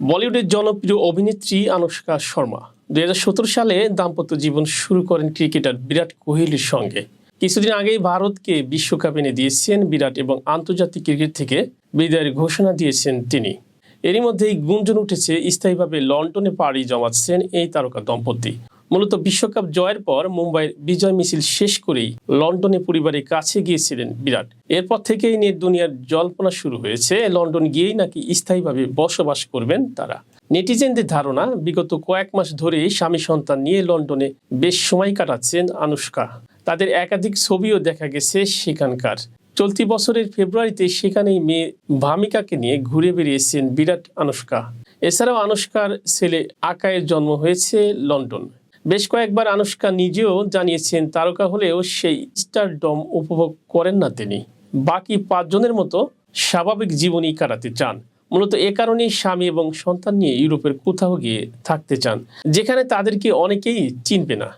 বলিউডের জনপ্রিয় অভিনেত্রী আনুষ্কা শর্মা দুই হাজার সতেরো সালে দাম্পত্য জীবন শুরু করেন ক্রিকেটার বিরাট কোহলির সঙ্গে। কিছুদিন আগেই ভারতকে বিশ্বকাপ এনে দিয়েছেন বিরাট এবং আন্তর্জাতিক ক্রিকেট থেকে বিদায়ের ঘোষণা দিয়েছেন তিনি। এরই মধ্যেই গুঞ্জন উঠেছে, স্থায়ীভাবে লন্ডনে পাড়ি জমাচ্ছেন এই তারকা দম্পতি। মূলত বিশ্বকাপ জয়ের পর মুম্বাইয়ের বিজয় মিছিল শেষ করেই লন্ডনে পরিবারের কাছে গিয়েছিলেন বিরাট। এরপর থেকেই নিয়ে দুনিয়ার জল্পনা শুরু হয়েছে, লন্ডন গিয়েই নাকি স্থায়ীভাবে বসবাস করবেন তারা। নেটিজেনদের ধারণা, বিগত কয়েক মাস ধরেই স্বামী সন্তান নিয়ে লন্ডনে বেশ সময় কাটাচ্ছেন আনুষ্কা। তাদের একাধিক ছবিও দেখা গেছে সেখানকার। চলতি বছরের ফেব্রুয়ারিতে সেখানেই মেয়ে ভামিকাকে নিয়ে ঘুরে বেরিয়েছেন বিরাট আনুষ্কা। এছাড়াও আনুষ্কার ছেলে আকায়ের জন্ম হয়েছে লন্ডন। বেশ কয়েকবার আনুষ্কা নিজেও জানিয়েছেন, তারকা হলেও সেই স্টারডম উপভোগ করেন না তিনি। বাকি পাঁচজনের মতো স্বাভাবিক জীবনই কাটাতে চান। মূলত এ কারণেই স্বামী এবং সন্তান নিয়ে ইউরোপের কোথাও গিয়ে থাকতে চান, যেখানে তাদেরকে অনেকেই চিনবে না।